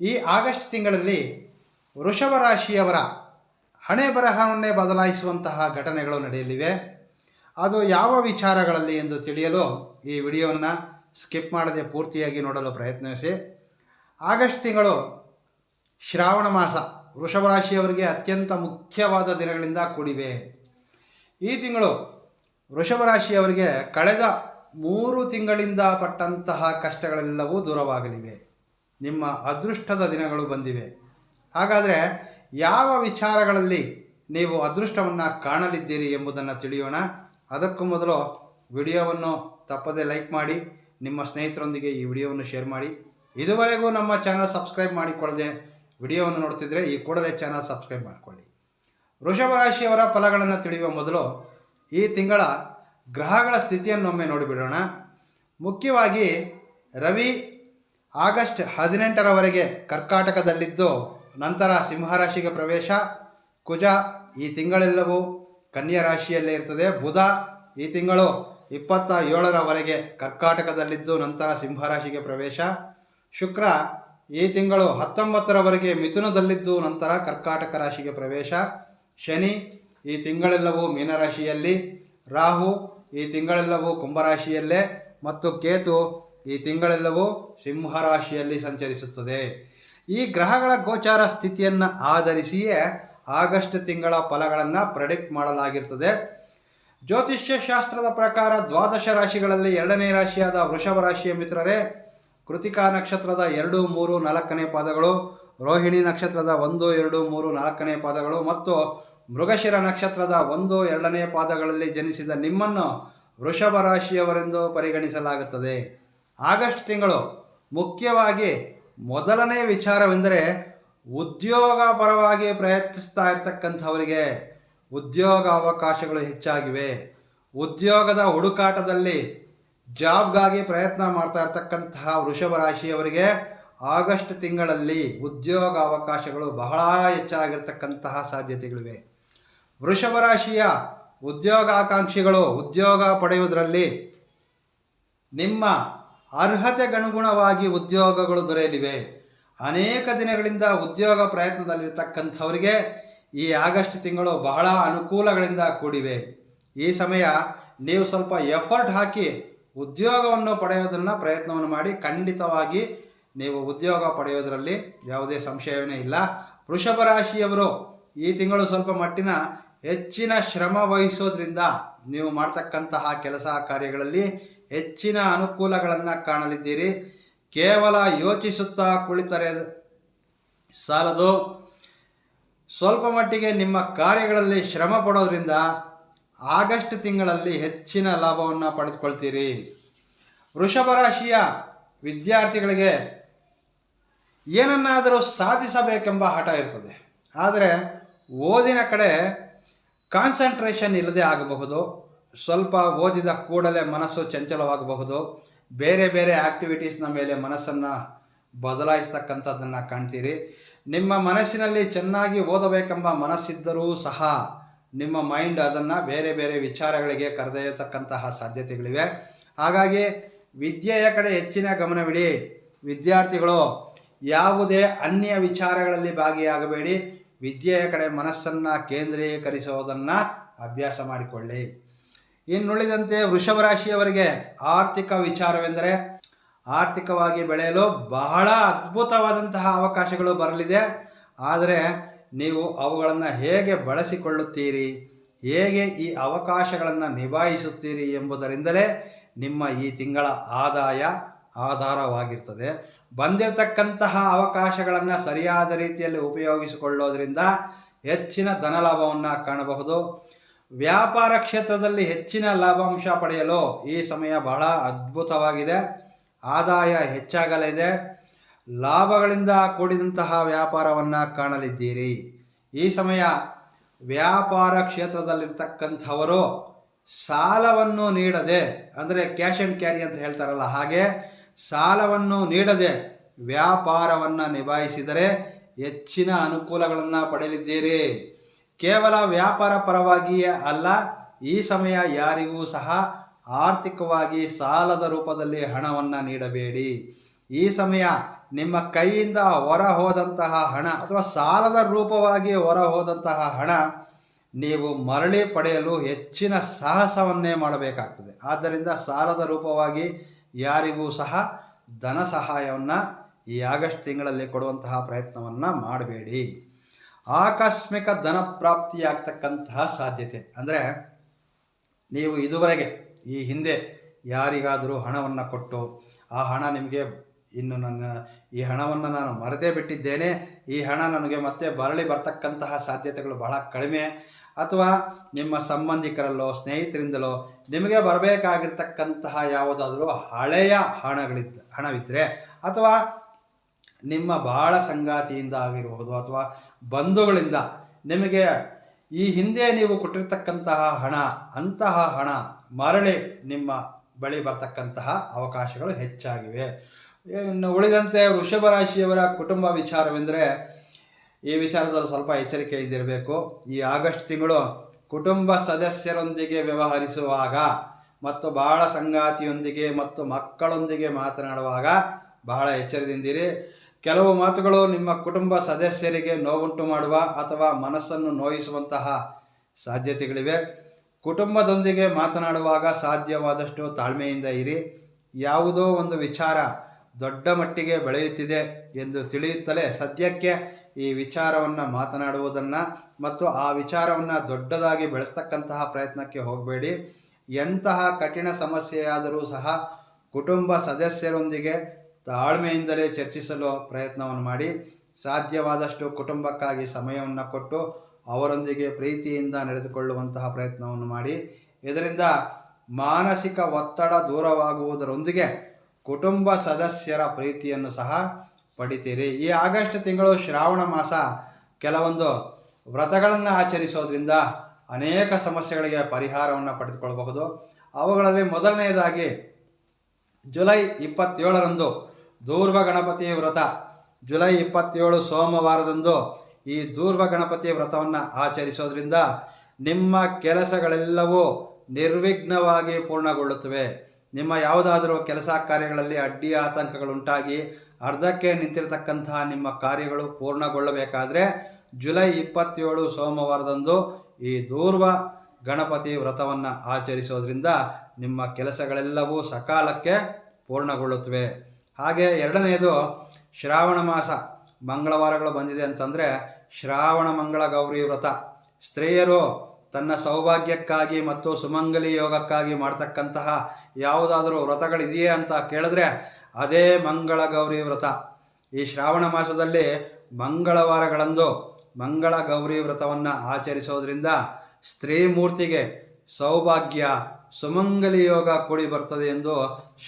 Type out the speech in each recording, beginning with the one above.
ಈ ಆಗಸ್ಟ್ ತಿಂಗಳಲ್ಲಿ ವೃಷಭ ರಾಶಿಯವರ ಹಣೆ ಬರಹವನ್ನೇ ಬದಲಾಯಿಸುವಂತಹ ಘಟನೆಗಳು ನಡೆಯಲಿವೆ. ಅದು ಯಾವ ವಿಚಾರಗಳಲ್ಲಿ ಎಂದು ತಿಳಿಯಲು ಈ ವಿಡಿಯೋವನ್ನು ಸ್ಕಿಪ್ ಮಾಡದೆ ಪೂರ್ತಿಯಾಗಿ ನೋಡಲು ಪ್ರಯತ್ನಿಸಿ. ಆಗಸ್ಟ್ ತಿಂಗಳು ಶ್ರಾವಣ ಮಾಸ ವೃಷಭ ರಾಶಿಯವರಿಗೆ ಅತ್ಯಂತ ಮುಖ್ಯವಾದ ದಿನಗಳಿಂದ ಕೂಡಿವೆ. ಈ ತಿಂಗಳು ವೃಷಭ ರಾಶಿಯವರಿಗೆ ಕಳೆದ ಮೂರು ತಿಂಗಳಿಂದ ಪಟ್ಟಂತಹ ಕಷ್ಟಗಳೆಲ್ಲವೂ ದೂರವಾಗಲಿವೆ. ನಿಮ್ಮ ಅದೃಷ್ಟದ ದಿನಗಳು ಬಂದಿವೆ. ಹಾಗಾದರೆ ಯಾವ ವಿಚಾರಗಳಲ್ಲಿ ನೀವು ಅದೃಷ್ಟವನ್ನು ಕಾಣಲಿದ್ದೀರಿ ಎಂಬುದನ್ನು ತಿಳಿಯೋಣ. ಅದಕ್ಕೂ ಮೊದಲು ವಿಡಿಯೋವನ್ನು ತಪ್ಪದೇ ಲೈಕ್ ಮಾಡಿ, ನಿಮ್ಮ ಸ್ನೇಹಿತರೊಂದಿಗೆ ಈ ವಿಡಿಯೋವನ್ನು ಶೇರ್ ಮಾಡಿ. ಇದುವರೆಗೂ ನಮ್ಮ ಚಾನಲ್ ಸಬ್ಸ್ಕ್ರೈಬ್ ಮಾಡಿಕೊಳ್ಳದೆ ವಿಡಿಯೋವನ್ನು ನೋಡ್ತಿದ್ರೆ ಈ ಕೂಡಲೇ ಚಾನಲ್ ಸಬ್ಸ್ಕ್ರೈಬ್ ಮಾಡಿಕೊಳ್ಳಿ. ವೃಷಭ ರಾಶಿಯವರ ಫಲಗಳನ್ನು ತಿಳಿಯುವ ಮೊದಲು ಈ ತಿಂಗಳ ಗ್ರಹಗಳ ಸ್ಥಿತಿಯನ್ನೊಮ್ಮೆ ನೋಡಿಬಿಡೋಣ. ಮುಖ್ಯವಾಗಿ ರವಿ ಆಗಸ್ಟ್ ಹದಿನೆಂಟರವರೆಗೆ ಕರ್ಕಾಟಕದಲ್ಲಿದ್ದು, ನಂತರ ಸಿಂಹರಾಶಿಗೆ ಪ್ರವೇಶ. ಕುಜ ಈ ತಿಂಗಳೆಲ್ಲವೂ ಕನ್ಯಾ ರಾಶಿಯಲ್ಲೇ ಇರ್ತದೆ. ಬುಧ ಈ ತಿಂಗಳು ಇಪ್ಪತ್ತ ಏಳರವರೆಗೆ ಕರ್ಕಾಟಕದಲ್ಲಿದ್ದು, ನಂತರ ಸಿಂಹರಾಶಿಗೆ ಪ್ರವೇಶ. ಶುಕ್ರ ಈ ತಿಂಗಳು ಹತ್ತೊಂಬತ್ತರವರೆಗೆ ಮಿಥುನದಲ್ಲಿದ್ದು, ನಂತರ ಕರ್ಕಾಟಕ ರಾಶಿಗೆ ಪ್ರವೇಶ. ಶನಿ ಈ ತಿಂಗಳೆಲ್ಲವೂ ಮೀನರಾಶಿಯಲ್ಲಿ. ರಾಹು ಈ ತಿಂಗಳೆಲ್ಲವೂ ಕುಂಭರಾಶಿಯಲ್ಲೇ. ಮತ್ತು ಕೇತು ಈ ತಿಂಗಳೆಲ್ಲವೂ ಸಿಂಹರಾಶಿಯಲ್ಲಿ ಸಂಚರಿಸುತ್ತದೆ. ಈ ಗ್ರಹಗಳ ಗೋಚಾರ ಸ್ಥಿತಿಯನ್ನು ಆಧರಿಸಿಯೇ ಆಗಸ್ಟ್ ತಿಂಗಳ ಫಲಗಳನ್ನು ಪ್ರೆಡಿಕ್ಟ್ ಮಾಡಲಾಗಿರ್ತದೆ. ಜ್ಯೋತಿಷ್ಯ ಶಾಸ್ತ್ರದ ಪ್ರಕಾರ ದ್ವಾದಶ ರಾಶಿಗಳಲ್ಲಿ ಎರಡನೇ ರಾಶಿಯಾದ ವೃಷಭ ರಾಶಿಯ ಮಿತ್ರರೇ, ಕೃತಿಕಾ ನಕ್ಷತ್ರದ ಎರಡು, ಮೂರು, ನಾಲ್ಕನೇ ಪಾದಗಳು, ರೋಹಿಣಿ ನಕ್ಷತ್ರದ ಒಂದು, ಎರಡು, ಮೂರು, ನಾಲ್ಕನೇ ಪಾದಗಳು ಮತ್ತು ಮೃಗಶಿರ ನಕ್ಷತ್ರದ ಒಂದು, ಎರಡನೇ ಪಾದಗಳಲ್ಲಿ ಜನಿಸಿದ ನಿಮ್ಮನ್ನು ವೃಷಭ ರಾಶಿಯವರೆಂದು ಪರಿಗಣಿಸಲಾಗುತ್ತದೆ. ಆಗಸ್ಟ್ ತಿಂಗಳು ಮುಖ್ಯವಾಗಿ ಮೊದಲನೇ ವಿಚಾರವೆಂದರೆ ಉದ್ಯೋಗ ಪರವಾಗಿ ಪ್ರಯತ್ನಿಸ್ತಾ ಇರ್ತಕ್ಕಂಥವರಿಗೆ ಉದ್ಯೋಗ ಅವಕಾಶಗಳು ಹೆಚ್ಚಾಗಿವೆ. ಉದ್ಯೋಗದ ಹುಡುಕಾಟದಲ್ಲಿ ಜಾಬ್ಗಾಗಿ ಪ್ರಯತ್ನ ಮಾಡ್ತಾ ಇರ್ತಕ್ಕಂತಹ ವೃಷಭ ರಾಶಿಯವರಿಗೆ ಆಗಸ್ಟ್ ತಿಂಗಳಲ್ಲಿ ಉದ್ಯೋಗ ಅವಕಾಶಗಳು ಬಹಳ ಹೆಚ್ಚಾಗಿರ್ತಕ್ಕಂತಹ ಸಾಧ್ಯತೆಗಳಿವೆ. ವೃಷಭ ರಾಶಿಯ ಉದ್ಯೋಗಾಕಾಂಕ್ಷಿಗಳು ಉದ್ಯೋಗ ಪಡೆಯುವುದರಲ್ಲಿ ನಿಮ್ಮ ಅರ್ಹತೆಗನುಗುಣವಾಗಿ ಉದ್ಯೋಗಗಳು ದೊರೆಯಲಿವೆ. ಅನೇಕ ದಿನಗಳಿಂದ ಉದ್ಯೋಗ ಪ್ರಯತ್ನದಲ್ಲಿರ್ತಕ್ಕಂಥವರಿಗೆ ಈ ಆಗಸ್ಟ್ ತಿಂಗಳು ಬಹಳ ಅನುಕೂಲಗಳಿಂದ ಕೂಡಿವೆ. ಈ ಸಮಯ ನೀವು ಸ್ವಲ್ಪ ಎಫರ್ಟ್ ಹಾಕಿ ಉದ್ಯೋಗವನ್ನು ಪಡೆಯೋದನ್ನು ಪ್ರಯತ್ನವನ್ನು ಮಾಡಿ, ಖಂಡಿತವಾಗಿ ನೀವು ಉದ್ಯೋಗ ಪಡೆಯೋದರಲ್ಲಿ ಯಾವುದೇ ಸಂಶಯವೇ ಇಲ್ಲ. ವೃಷಭ ರಾಶಿಯವರು ಈ ತಿಂಗಳು ಸ್ವಲ್ಪ ಮಟ್ಟಿನ ಹೆಚ್ಚಿನ ಶ್ರಮ ವಹಿಸೋದ್ರಿಂದ ನೀವು ಮಾಡ್ತಕ್ಕಂತಹ ಕೆಲಸ ಕಾರ್ಯಗಳಲ್ಲಿ ಹೆಚ್ಚಿನ ಅನುಕೂಲಗಳನ್ನು ಕಾಣಲಿದ್ದೀರಿ. ಕೇವಲ ಯೋಚಿಸುತ್ತಾ ಕುಳಿತರೆ ಸಾಲದು. ಸ್ವಲ್ಪ ಮಟ್ಟಿಗೆ ನಿಮ್ಮ ಕಾರ್ಯಗಳಲ್ಲಿ ಶ್ರಮ ಪಡೋದ್ರಿಂದ ಆಗಸ್ಟ್ ತಿಂಗಳಲ್ಲಿ ಹೆಚ್ಚಿನ ಲಾಭವನ್ನು ಪಡೆದುಕೊಳ್ತೀರಿ. ವೃಷಭ ರಾಶಿಯ ವಿದ್ಯಾರ್ಥಿಗಳಿಗೆ ಏನನ್ನಾದರೂ ಸಾಧಿಸಬೇಕೆಂಬ ಹಠ ಇರ್ತದೆ. ಆದರೆ ಓದಿನ ಕಡೆ ಕಾನ್ಸಂಟ್ರೇಷನ್ ಇಲ್ಲದೆ ಆಗಬಹುದು. ಸ್ವಲ್ಪ ಓದಿದ ಕೂಡಲೇ ಮನಸ್ಸು ಚಂಚಲವಾಗಬಹುದು. ಬೇರೆ ಬೇರೆ ಆ್ಯಕ್ಟಿವಿಟೀಸ್ನ ಮೇಲೆ ಮನಸ್ಸನ್ನು ಬದಲಾಯಿಸ್ತಕ್ಕಂಥದ್ದನ್ನು ಕಾಣ್ತೀರಿ. ನಿಮ್ಮ ಮನಸ್ಸಿನಲ್ಲಿ ಚೆನ್ನಾಗಿ ಓದಬೇಕೆಂಬ ಮನಸ್ಸಿದ್ದರೂ ಸಹ ನಿಮ್ಮ ಮೈಂಡ್ ಅದನ್ನು ಬೇರೆ ಬೇರೆ ವಿಚಾರಗಳಿಗೆ ಕರೆದೊಯ್ಯತಕ್ಕಂತಹ ಸಾಧ್ಯತೆಗಳಿವೆ. ಹಾಗಾಗಿ ವಿದ್ಯೆಯ ಕಡೆ ಹೆಚ್ಚಿನ ಗಮನವಿಡಿ. ವಿದ್ಯಾರ್ಥಿಗಳು, ಯಾವುದೇ ಅನ್ಯ ವಿಚಾರಗಳಲ್ಲಿ ಭಾಗಿಯಾಗಬೇಡಿ. ವಿದ್ಯೆಯ ಕಡೆ ಮನಸ್ಸನ್ನು ಕೇಂದ್ರೀಕರಿಸೋದನ್ನು ಅಭ್ಯಾಸ ಮಾಡಿಕೊಳ್ಳಿ. ಇನ್ನುಳಿದಂತೆ ವೃಷಭ ರಾಶಿಯವರಿಗೆ ಆರ್ಥಿಕ ವಿಚಾರವೆಂದರೆ ಆರ್ಥಿಕವಾಗಿ ಬೆಳೆಯಲು ಬಹಳ ಅದ್ಭುತವಾದಂತಹ ಅವಕಾಶಗಳು ಬರಲಿದೆ. ಆದರೆ ನೀವು ಅವುಗಳನ್ನು ಹೇಗೆ ಬಳಸಿಕೊಳ್ಳುತ್ತೀರಿ? ಹೇಗೆ ಈ ಅವಕಾಶಗಳನ್ನು ನಿಭಾಯಿಸುತ್ತೀರಿ ಎಂಬುದರಿಂದಲೇ ನಿಮ್ಮ ಈ ತಿಂಗಳ ಆದಾಯ ಆಧಾರವಾಗಿರ್ತದೆ. ಬಂದಿರತಕ್ಕಂತಹ ಅವಕಾಶಗಳನ್ನು ಸರಿಯಾದ ರೀತಿಯಲ್ಲಿ ಉಪಯೋಗಿಸಿಕೊಳ್ಳೋದ್ರಿಂದ ಹೆಚ್ಚಿನ ಧನಲಾಭವನ್ನು ಕಾಣಬಹುದು. ವ್ಯಾಪಾರ ಕ್ಷೇತ್ರದಲ್ಲಿ ಹೆಚ್ಚಿನ ಲಾಭಾಂಶ ಪಡೆಯಲು ಈ ಸಮಯ ಬಹಳ ಅದ್ಭುತವಾಗಿದೆ. ಆದಾಯ ಹೆಚ್ಚಾಗಲಿದೆ. ಲಾಭಗಳಿಂದ ಕೂಡಿದಂತಹ ವ್ಯಾಪಾರವನ್ನು ಕಾಣಲಿದ್ದೀರಿ. ಈ ಸಮಯ ವ್ಯಾಪಾರ ಕ್ಷೇತ್ರದಲ್ಲಿರ್ತಕ್ಕಂಥವರು ಸಾಲವನ್ನು ನೀಡದೆ, ಅಂದರೆ ಕ್ಯಾಶ್ ಆ್ಯಂಡ್ ಕ್ಯಾರಿ ಅಂತ ಹೇಳ್ತಾರಲ್ಲ ಹಾಗೆ, ಸಾಲವನ್ನು ನೀಡದೆ ವ್ಯಾಪಾರವನ್ನು ನಿಭಾಯಿಸಿದರೆ ಹೆಚ್ಚಿನ ಅನುಕೂಲಗಳನ್ನು ಪಡೆಯಲಿದ್ದೀರಿ. ಕೇವಲ ವ್ಯಾಪಾರ ಪರವಾಗಿಯೇ ಅಲ್ಲ, ಈ ಸಮಯ ಯಾರಿಗೂ ಸಹ ಆರ್ಥಿಕವಾಗಿ ಸಾಲದ ರೂಪದಲ್ಲಿ ಹಣವನ್ನು ನೀಡಬೇಡಿ. ಈ ಸಮಯ ನಿಮ್ಮ ಕೈಯಿಂದ ಹೊರ ಹೋದಂತಹ ಹಣ ಅಥವಾ ಸಾಲದ ರೂಪವಾಗಿ ಹೊರ ಹೋದಂತಹ ಹಣ ನೀವು ಮರಳಿ ಪಡೆಯಲು ಹೆಚ್ಚಿನ ಸಾಹಸವನ್ನೇ ಮಾಡಬೇಕಾಗ್ತದೆ. ಆದ್ದರಿಂದ ಸಾಲದ ರೂಪವಾಗಿ ಯಾರಿಗೂ ಸಹ ಧನ ಸಹಾಯವನ್ನು ಈ ಆಗಸ್ಟ್ ತಿಂಗಳಲ್ಲಿ ಕೊಡುವಂತಹ ಪ್ರಯತ್ನವನ್ನು ಮಾಡಬೇಡಿ. ಆಕಸ್ಮಿಕ ಧನ ಪ್ರಾಪ್ತಿಯಾಗ್ತಕ್ಕಂತಹ ಸಾಧ್ಯತೆ. ಅಂದರೆ ನೀವು ಇದುವರೆಗೆ, ಈ ಹಿಂದೆ ಯಾರಿಗಾದರೂ ಹಣವನ್ನು ಕೊಟ್ಟು, ಆ ಹಣ ನಿಮಗೆ ಇನ್ನು ನನ್ನ, ಈ ಹಣವನ್ನು ನಾನು ಮರೆತೇ ಬಿಟ್ಟಿದ್ದೇನೆ, ಈ ಹಣ ನನಗೆ ಮತ್ತೆ ಬರಳಿ ಬರ್ತಕ್ಕಂತಹ ಸಾಧ್ಯತೆಗಳು ಬಹಳ ಕಡಿಮೆ, ಅಥವಾ ನಿಮ್ಮ ಸಂಬಂಧಿಕರಲ್ಲೋ, ಸ್ನೇಹಿತರಿಂದಲೋ, ನಿಮಗೆ ಬರಬೇಕಾಗಿರ್ತಕ್ಕಂತಹ ಯಾವುದಾದರೂ ಹಳೆಯ ಹಣಗಳಿದ್ದ ಹಣವಿದ್ದರೆ ಅಥವಾ ನಿಮ್ಮ ಬಾಳ ಸಂಗಾತಿಯಿಂದ ಆಗಿರಬಹುದು ಅಥವಾ ಬಂಧುಗಳಿಂದ ನಿಮಗೆ ಈ ಹಿಂದೆ ನೀವು ಕೊಟ್ಟಿರ್ತಕ್ಕಂತಹ ಹಣ, ಅಂತಹ ಹಣ ಮರಳಿ ನಿಮ್ಮ ಬಳಿ ಬರ್ತಕ್ಕಂತಹ ಅವಕಾಶಗಳು ಹೆಚ್ಚಾಗಿವೆ. ಇನ್ನು ಉಳಿದಂತೆ ವೃಷಭ ರಾಶಿಯವರ ಕುಟುಂಬ ವಿಚಾರವೆಂದರೆ ಈ ವಿಚಾರದಲ್ಲಿ ಸ್ವಲ್ಪ ಎಚ್ಚರಿಕೆಯಿಂದಿರಬೇಕು ಈ ಆಗಸ್ಟ್ ತಿಂಗಳು ಕುಟುಂಬ ಸದಸ್ಯರೊಂದಿಗೆ ವ್ಯವಹರಿಸುವಾಗ ಮತ್ತು ಬಹಳ ಸಂಗಾತಿಯೊಂದಿಗೆ ಮತ್ತು ಮಕ್ಕಳೊಂದಿಗೆ ಮಾತನಾಡುವಾಗ ಬಹಳ ಎಚ್ಚರದಿಂದಿರಿ. ಕೆಲವು ಮಾತುಗಳು ನಿಮ್ಮ ಕುಟುಂಬ ಸದಸ್ಯರಿಗೆ ನೋವುಂಟು ಮಾಡುವ ಅಥವಾ ಮನಸ್ಸನ್ನು ನೋಯಿಸುವಂತಹ ಸಾಧ್ಯತೆಗಳಿವೆ. ಕುಟುಂಬದೊಂದಿಗೆ ಮಾತನಾಡುವಾಗ ಸಾಧ್ಯವಾದಷ್ಟು ತಾಳ್ಮೆಯಿಂದ ಇರಿ. ಯಾವುದೋ ಒಂದು ವಿಚಾರ ದೊಡ್ಡ ಮಟ್ಟಿಗೆ ಬೆಳೆಯುತ್ತಿದೆ ಎಂದು ತಿಳಿಯುತ್ತಲೇ ಸದ್ಯಕ್ಕೆ ಈ ವಿಚಾರವನ್ನು ಮಾತನಾಡುವುದನ್ನು ಮತ್ತು ಆ ವಿಚಾರವನ್ನು ದೊಡ್ಡದಾಗಿ ಬೆಳೆಸ್ತಕ್ಕಂತಹ ಪ್ರಯತ್ನಕ್ಕೆ ಹೋಗಬೇಡಿ. ಎಂತಹ ಕಠಿಣ ಸಮಸ್ಯೆಯಾದರೂ ಸಹ ಕುಟುಂಬ ಸದಸ್ಯರೊಂದಿಗೆ ತಾಳ್ಮೆಯಿಂದಲೇ ಚರ್ಚಿಸಲು ಪ್ರಯತ್ನವನ್ನು ಮಾಡಿ ಸಾಧ್ಯವಾದಷ್ಟು ಕುಟುಂಬಕ್ಕಾಗಿ ಸಮಯವನ್ನು ಕೊಟ್ಟು ಅವರೊಂದಿಗೆ ಪ್ರೀತಿಯಿಂದ ನಡೆದುಕೊಳ್ಳುವಂತಹ ಪ್ರಯತ್ನವನ್ನು ಮಾಡಿ. ಇದರಿಂದ ಮಾನಸಿಕ ಒತ್ತಡ ದೂರವಾಗುವುದರೊಂದಿಗೆ ಕುಟುಂಬ ಸದಸ್ಯರ ಪ್ರೀತಿಯನ್ನು ಸಹ ಪಡಿತೀರಿ. ಈ ಆಗಸ್ಟ್ ತಿಂಗಳು ಶ್ರಾವಣ ಮಾಸ. ಕೆಲವೊಂದು ವ್ರತಗಳನ್ನು ಆಚರಿಸೋದ್ರಿಂದ ಅನೇಕ ಸಮಸ್ಯೆಗಳಿಗೆ ಪರಿಹಾರವನ್ನು ಪಡೆದುಕೊಳ್ಳಬಹುದು ಅವುಗಳಲ್ಲಿ ಮೊದಲನೆಯದಾಗಿ ಜುಲೈ ಇಪ್ಪತ್ತೇಳರಂದು ದೂರ್ವ ಗಣಪತಿ ವ್ರತ. ಜುಲೈ ಇಪ್ಪತ್ತೇಳು ಸೋಮವಾರದಂದು ಈ ದೂರ್ವ ಗಣಪತಿ ವ್ರತವನ್ನು ಆಚರಿಸೋದ್ರಿಂದ ನಿಮ್ಮ ಕೆಲಸಗಳೆಲ್ಲವೂ ನಿರ್ವಿಘ್ನವಾಗಿ ಪೂರ್ಣಗೊಳ್ಳುತ್ತವೆ. ನಿಮ್ಮ ಯಾವುದಾದರೂ ಕೆಲಸ ಕಾರ್ಯಗಳಲ್ಲಿ ಅಡ್ಡಿ ಆತಂಕಗಳುಂಟಾಗಿ ಅರ್ಧಕ್ಕೆ ನಿಂತಿರತಕ್ಕಂತಹ ನಿಮ್ಮ ಕಾರ್ಯಗಳು ಪೂರ್ಣಗೊಳ್ಳಬೇಕಾದರೆ ಜುಲೈ ಇಪ್ಪತ್ತೇಳು ಸೋಮವಾರದಂದು ಈ ದೂರ್ವ ಗಣಪತಿ ವ್ರತವನ್ನು ಆಚರಿಸೋದ್ರಿಂದ ನಿಮ್ಮ ಕೆಲಸಗಳೆಲ್ಲವೂ ಸಕಾಲಕ್ಕೆ ಪೂರ್ಣಗೊಳ್ಳುತ್ತವೆ. ಹಾಗೆ ಎರಡನೆಯದು ಶ್ರಾವಣ ಮಾಸ ಮಂಗಳವಾರಗಳು ಬಂದಿದೆ ಅಂತಂದರೆ ಶ್ರಾವಣ ಮಂಗಳ ಗೌರಿ ವ್ರತ. ಸ್ತ್ರೀಯರು ತನ್ನ ಸೌಭಾಗ್ಯಕ್ಕಾಗಿ ಮತ್ತು ಸುಮಂಗಲಿ ಯೋಗಕ್ಕಾಗಿ ಮಾಡ್ತಕ್ಕಂತಹ ಯಾವುದಾದರೂ ವ್ರತಗಳಿದೆಯೇ ಅಂತ ಕೇಳಿದ್ರೆ ಅದೇ ಮಂಗಳ ಗೌರಿ ವ್ರತ. ಈ ಶ್ರಾವಣ ಮಾಸದಲ್ಲಿ ಮಂಗಳವಾರಗಳಂದು ಮಂಗಳ ಗೌರಿ ವ್ರತವನ್ನು ಆಚರಿಸೋದ್ರಿಂದ ಸ್ತ್ರೀ ಮೂರ್ತಿಗೆ ಸೌಭಾಗ್ಯ ಸುಮಂಗಲಿ ಯೋಗ ಕೂಡಿ ಬರ್ತದೆ ಎಂದು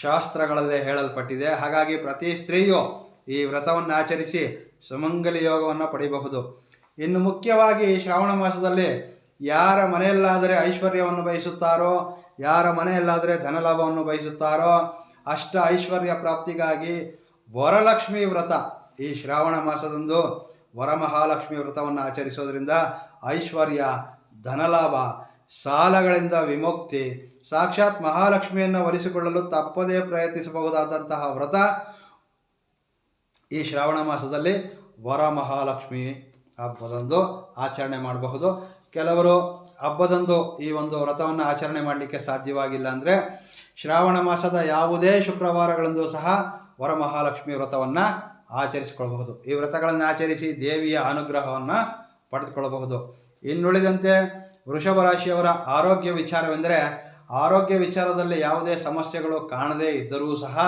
ಶಾಸ್ತ್ರಗಳಲ್ಲೇ ಹೇಳಲ್ಪಟ್ಟಿದೆ. ಹಾಗಾಗಿ ಪ್ರತಿ ಸ್ತ್ರೀಯು ಈ ವ್ರತವನ್ನು ಆಚರಿಸಿ ಸುಮಂಗಲಿ ಯೋಗವನ್ನು ಪಡೆಯಬಹುದು. ಇನ್ನು ಮುಖ್ಯವಾಗಿ ಶ್ರಾವಣ ಮಾಸದಲ್ಲಿ ಯಾರ ಮನೆಯಲ್ಲಾದರೆ ಐಶ್ವರ್ಯವನ್ನು ಬಯಸುತ್ತಾರೋ, ಯಾರ ಮನೆಯಲ್ಲಾದರೆ ಧನಲಾಭವನ್ನು ಬಯಸುತ್ತಾರೋ, ಅಷ್ಟ ಐಶ್ವರ್ಯ ಪ್ರಾಪ್ತಿಗಾಗಿ ವರಲಕ್ಷ್ಮಿ ವ್ರತ ಈ ಶ್ರಾವಣ ಮಾಸದಂದು ವರಮಹಾಲಕ್ಷ್ಮಿ ವ್ರತವನ್ನು ಆಚರಿಸೋದ್ರಿಂದ ಐಶ್ವರ್ಯ, ಧನಲಾಭ, ಸಾಲಗಳಿಂದ ವಿಮುಕ್ತಿ ಸಾಕ್ಷಾತ್ ಮಹಾಲಕ್ಷ್ಮಿಯನ್ನು ಒಲಿಸಿಕೊಳ್ಳಲು ತಪ್ಪದೇ ಪ್ರಯತ್ನಿಸಬಹುದಾದಂತಹ ವ್ರತ ಈ ಶ್ರಾವಣ ಮಾಸದಲ್ಲಿ ವರಮಹಾಲಕ್ಷ್ಮಿ ಹಬ್ಬದಂದು ಆಚರಣೆ ಮಾಡಬಹುದು. ಕೆಲವರು ಹಬ್ಬದಂದು ಈ ಒಂದು ವ್ರತವನ್ನು ಆಚರಣೆ ಮಾಡಲಿಕ್ಕೆ ಸಾಧ್ಯವಾಗಿಲ್ಲ ಅಂದರೆ ಶ್ರಾವಣ ಮಾಸದ ಯಾವುದೇ ಶುಕ್ರವಾರಗಳಂದು ಸಹ ವರಮಹಾಲಕ್ಷ್ಮಿ ವ್ರತವನ್ನು ಆಚರಿಸಿಕೊಳ್ಳಬಹುದು. ಈ ವ್ರತಗಳನ್ನು ಆಚರಿಸಿ ದೇವಿಯ ಅನುಗ್ರಹವನ್ನು ಪಡೆದುಕೊಳ್ಳಬಹುದು. ಇನ್ನುಳಿದಂತೆ ವೃಷಭ ರಾಶಿಯವರ ಆರೋಗ್ಯ ವಿಚಾರವೆಂದರೆ ಆರೋಗ್ಯ ವಿಚಾರದಲ್ಲಿ ಯಾವುದೇ ಸಮಸ್ಯೆಗಳು ಕಾಣದೇ ಇದ್ದರೂ ಸಹ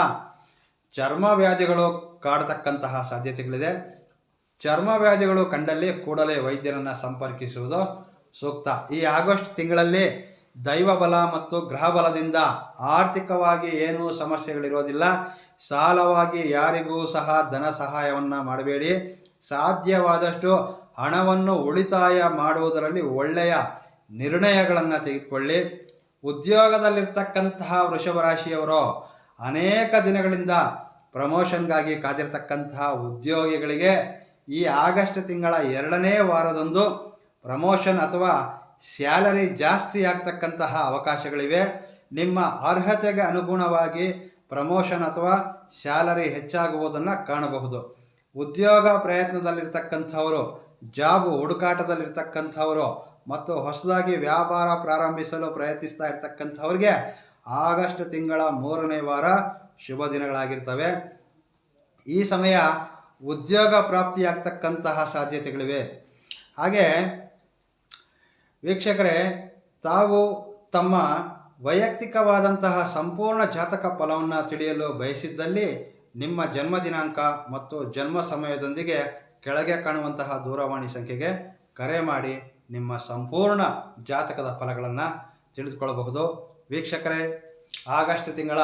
ಚರ್ಮ ವ್ಯಾಧಿಗಳು ಕಾಡತಕ್ಕಂತಹ ಸಾಧ್ಯತೆಗಳಿದೆ. ಚರ್ಮ ವ್ಯಾಧಿಗಳು ಕಂಡಲ್ಲಿ ಕೂಡಲೇ ವೈದ್ಯರನ್ನು ಸಂಪರ್ಕಿಸುವುದು ಸೂಕ್ತ. ಈ ಆಗಸ್ಟ್ ತಿಂಗಳಲ್ಲಿ ದೈವ ಬಲ ಮತ್ತು ಗ್ರಹ ಬಲದಿಂದ ಆರ್ಥಿಕವಾಗಿ ಏನೂ ಸಮಸ್ಯೆಗಳಿರೋದಿಲ್ಲ. ಸಾಲವಾಗಿ ಯಾರಿಗೂ ಸಹ ಧನ ಸಹಾಯವನ್ನು ಮಾಡಬೇಡಿ. ಸಾಧ್ಯವಾದಷ್ಟು ಹಣವನ್ನು ಉಳಿತಾಯ ಮಾಡುವುದರಲ್ಲಿ ಒಳ್ಳೆಯ ನಿರ್ಣಯಗಳನ್ನು ತೆಗೆದುಕೊಳ್ಳಿ. ಉದ್ಯೋಗದಲ್ಲಿರ್ತಕ್ಕಂತಹ ವೃಷಭ ರಾಶಿಯವರು ಅನೇಕ ದಿನಗಳಿಂದ ಪ್ರಮೋಷನ್ಗಾಗಿ ಕಾದಿರ್ತಕ್ಕಂತಹ ಉದ್ಯೋಗಿಗಳಿಗೆ ಈ ಆಗಸ್ಟ್ ತಿಂಗಳ ಎರಡನೇ ವಾರದಂದು ಪ್ರಮೋಷನ್ ಅಥವಾ ಸ್ಯಾಲರಿ ಜಾಸ್ತಿ ಆಗ್ತಕ್ಕಂತಹ ಅವಕಾಶಗಳಿವೆ. ನಿಮ್ಮ ಅರ್ಹತೆಗೆ ಅನುಗುಣವಾಗಿ ಪ್ರಮೋಷನ್ ಅಥವಾ ಸ್ಯಾಲರಿ ಹೆಚ್ಚಾಗುವುದನ್ನು ಕಾಣಬಹುದು. ಉದ್ಯೋಗ ಪ್ರಯತ್ನದಲ್ಲಿರ್ತಕ್ಕಂಥವರು, ಜಾಬ್ ಹುಡುಕಾಟದಲ್ಲಿರ್ತಕ್ಕಂಥವರು ಮತ್ತು ಹೊಸದಾಗಿ ವ್ಯಾಪಾರ ಪ್ರಾರಂಭಿಸಲು ಪ್ರಯತ್ನಿಸ್ತಾ ಇರ್ತಕ್ಕಂಥವ್ರಿಗೆ ಆಗಸ್ಟ್ ತಿಂಗಳ ಮೂರನೇ ವಾರ ಶುಭ ದಿನಗಳಾಗಿರ್ತವೆ. ಈ ಸಮಯ ಉದ್ಯೋಗ ಪ್ರಾಪ್ತಿಯಾಗ್ತಕ್ಕಂತಹ ಸಾಧ್ಯತೆಗಳಿವೆ. ಹಾಗೆ ವೀಕ್ಷಕರೇ, ತಾವು ತಮ್ಮ ವೈಯಕ್ತಿಕವಾದಂತಹ ಸಂಪೂರ್ಣ ಜಾತಕ ಫಲವನ್ನು ತಿಳಿಯಲು ಬಯಸಿದ್ದಲ್ಲಿ ನಿಮ್ಮ ಜನ್ಮ ದಿನಾಂಕ ಮತ್ತು ಜನ್ಮ ಸಮಯದೊಂದಿಗೆ ಕೆಳಗೆ ಕಾಣುವಂತಹ ದೂರವಾಣಿ ಸಂಖ್ಯೆಗೆ ಕರೆ ಮಾಡಿ ನಿಮ್ಮ ಸಂಪೂರ್ಣ ಜಾತಕದ ಫಲಗಳನ್ನು ತಿಳಿದುಕೊಳ್ಳಬಹುದು. ವೀಕ್ಷಕರೇ, ಆಗಸ್ಟ್ ತಿಂಗಳ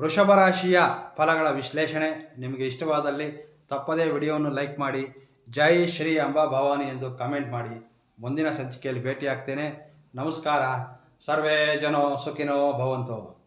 ವೃಷಭ ರಾಶಿಯ ಫಲಗಳ ವಿಶ್ಲೇಷಣೆ ನಿಮಗೆ ಇಷ್ಟವಾದಲ್ಲಿ ತಪ್ಪದೇ ವಿಡಿಯೋವನ್ನು ಲೈಕ್ ಮಾಡಿ, ಜೈ ಶ್ರೀ ಅಂಬಾ ಭವಾನಿ ಎಂದು ಕಮೆಂಟ್ ಮಾಡಿ. ಮುಂದಿನ ಸಂಚಿಕೆಯಲ್ಲಿ ಭೇಟಿಯಾಗ್ತೇನೆ. ನಮಸ್ಕಾರ. ಸರ್ವೇ ಜನೋ ಸುಖಿನೋ ಭವಂತು.